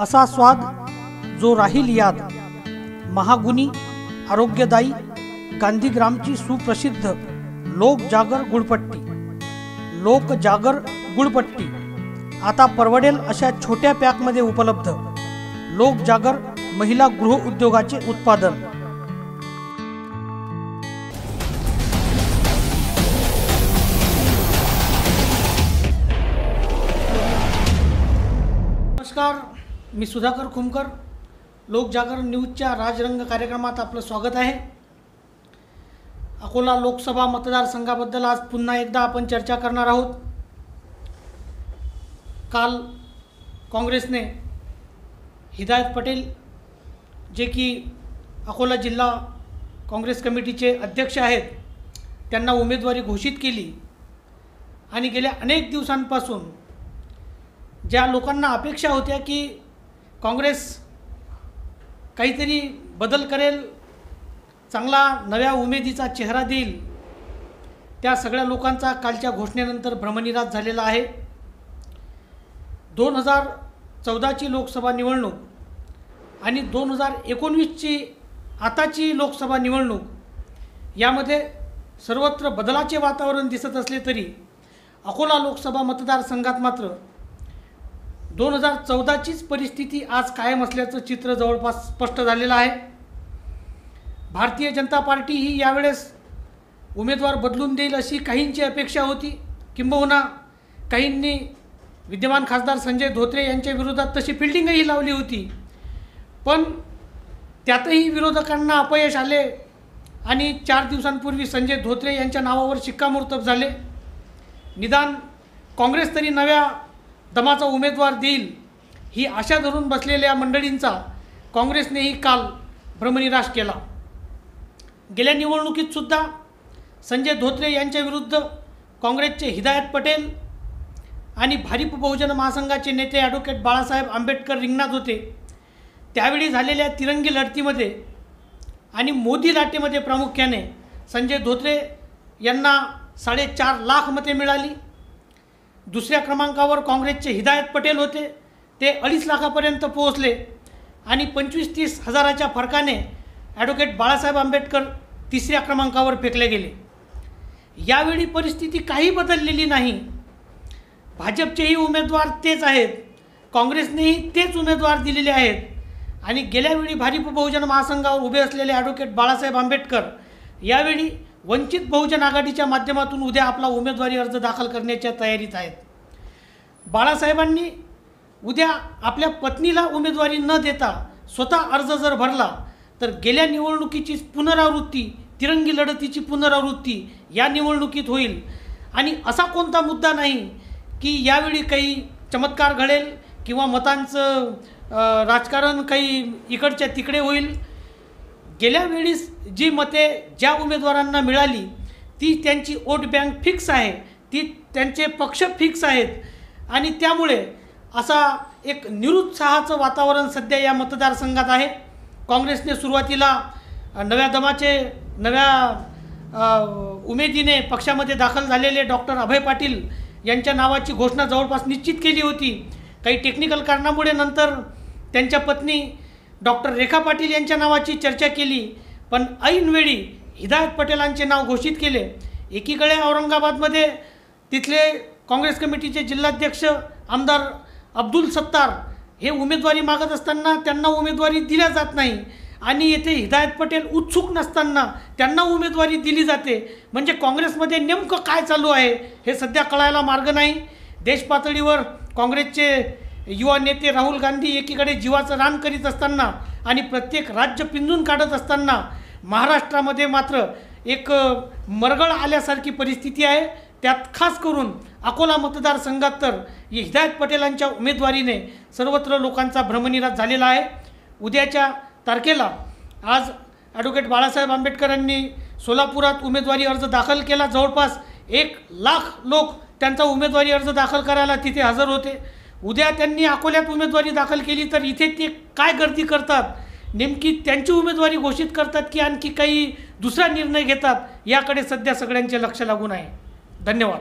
असा स्वाद जो राहील याद महागुणी आरोग्यदायी गांधीग्रामची सुप्रसिद्ध लोकजागर गुळपट्टी. लोकजागर गुळपट्टी. आता परवडेल अशा छोट्या पॅकमध्ये उपलब्ध. लोकजागर महिला गृह उद्योगाचे उत्पादन. नमस्कार. मी सुधाकर खुमकर लोकजागरण न्यूजच्या राजरंग कार्यक्रमात आपलं स्वागत आहे. अकोला लोकसभा मतदारसंघाबद्दल आज पुन्हा एकदा आपण चर्चा करणार आहोत. काल काँग्रेसने हिदायत पटेल जे की अकोला जिल्हा काँग्रेस कमिटीचे अध्यक्ष आहेत त्यांना उमेदवारी घोषित केली. आणि गेल्या अनेक दिवसांपासून ज्या लोकांना अपेक्षा होत्या की काँग्रेस काहीतरी बदल करेल चांगला नव्या उमेदीचा चेहरा देईल त्या सगळ्या लोकांचा कालच्या घोषणेनंतर भ्रमनिराश झालेला आहे. दोन हजार चौदाची लोकसभा निवडणूक आणि दोन हजार एकोणवीसची आताची लोकसभा निवडणूक यामध्ये सर्वत्र बदलाचे वातावरण दिसत असले तरी अकोला लोकसभा मतदारसंघात मात्र दोन हजार चौदाचीच परिस्थिती आज कायम असल्याचं चित्र जवळपास स्पष्ट झालेलं आहे. भारतीय जनता पार्टी ही यावेळेस उमेदवार बदलून देईल अशी काहींची अपेक्षा होती. किंबहुना काहींनी विद्यमान खासदार संजय धोत्रे यांच्या विरोधात तशी फिल्डिंगही लावली होती. पण त्यातही विरोधकांना अपयश आले आणि चार दिवसांपूर्वी संजय धोत्रे यांच्या नावावर शिक्कामोर्तब झाले. निदान काँग्रेस तरी नव्या दमाचा उमेदवार देईल ही आशा धरून बसलेल्या मंडळींचा काँग्रेसनेही काल भ्रमनिराश केला. गेल्या निवडणुकीतसुद्धा संजय धोत्रे यांच्या विरुद्ध काँग्रेसचे हिदायत पटेल आणि भारिप बहुजन महासंघाचे नेते ॲडव्होकेट बाळासाहेब आंबेडकर रिंगणात होते. त्यावेळी झालेल्या तिरंगी लढतीमध्ये आणि मोदी लाटेमध्ये प्रामुख्याने संजय धोत्रे यांना साडेचार लाख मते मिळाली. दुसऱ्या क्रमांकावर काँग्रेसचे हिदायत पटेल होते. ते अडीच लाखापर्यंत पोहोचले. आणि पंचवीस तीस हजाराच्या फरकाने ॲडव्होकेट बाळासाहेब आंबेडकर तिसऱ्या क्रमांकावर फेकले गेले. यावेळी परिस्थिती काही बदललेली नाही. भाजपचेही उमेदवार तेच आहेत. काँग्रेसनेही तेच उमेदवार दिलेले आहेत. आणि गेल्यावेळी भारिप बहुजन महासंघावर उभे असलेले ॲडव्होकेट बाळासाहेब आंबेडकर यावेळी वंचित बहुजन आघाडीच्या माध्यमातून उद्या आपला उमेदवारी अर्ज दाखल करण्याच्या तयारीत आहेत. बाळासाहेबांनी उद्या आपल्या पत्नीला उमेदवारी न देता स्वतः अर्ज जर भरला तर गेल्या निवडणुकीची पुनरावृत्ती तिरंगी लढतीची पुनरावृत्ती या निवडणुकीत होईल. आणि असा कोणता मुद्दा नाही की यावेळी काही चमत्कार घडेल किंवा मतांचं राजकारण काही इकडच्या तिकडे होईल गेल्या वेळीस जी मते ज्या उमेदवारांना मिळाली ती त्यांची वोट बँक फिक्स आहे ती त्यांचे पक्ष फिक्स आहेत. आणि त्यामुळे असा एक निरुत्साहाचं वातावरण सध्या या मतदारसंघात आहे. काँग्रेसने सुरुवातीला नव्या दमाचे नव्या उमेदीने पक्षामध्ये दाखल झालेले डॉक्टर अभय पाटील यांच्या नावाची घोषणा जवळपास निश्चित केली होती. काही टेक्निकल कारणामुळे नंतर त्यांच्या पत्नी डॉक्टर रेखा पाटील यांच्या नावाची चर्चा केली पण ऐनवेळी हिदायत पटेलांचे नाव घोषित केले. एकीकडे औरंगाबादमध्ये तिथले काँग्रेस कमिटीचे जिल्हाध्यक्ष आमदार अब्दुल सत्तार हे उमेदवारी मागत असताना त्यांना उमेदवारी दिल्या जात नाही आणि येथे हिदायत पटेल उत्सुक नसताना त्यांना उमेदवारी दिली जाते. म्हणजे काँग्रेसमध्ये नेमकं काय चालू आहे हे सध्या कळायला मार्ग नाही. देशपातळीवर काँग्रेसचे युवा नेते राहुल गांधी एकीकडे जीवाचं रान करीत असताना आणि प्रत्येक राज्य पिंजून काढत असताना महाराष्ट्रामध्ये मात्र एक मरगळ आल्यासारखी परिस्थिती आहे. त्यात खास करून अकोला मतदारसंघात तर हिदायत पटेलांच्या उमेदवारीने सर्वत्र लोकांचा भ्रमनिरास झालेला आहे. उद्याच्या तारखेला आज ॲडव्होकेट बाळासाहेब आंबेडकरांनी सोलापुरात उमेदवारी अर्ज दाखल केला. जवळपास एक लाख लोक त्यांचा उमेदवारी अर्ज दाखल करायला तिथे हजर होते. उद्या त्यांनी अकोल्यात उमेदवारी दाखल केली तर इथे ते काय गर्दी करतात? नेमकी त्यांची उमेदवारी घोषित करतात की आणखी काही दुसरा निर्णय घेतात? याकडे सध्या सगळ्यांचे लक्ष लागून आहे. धन्यवाद.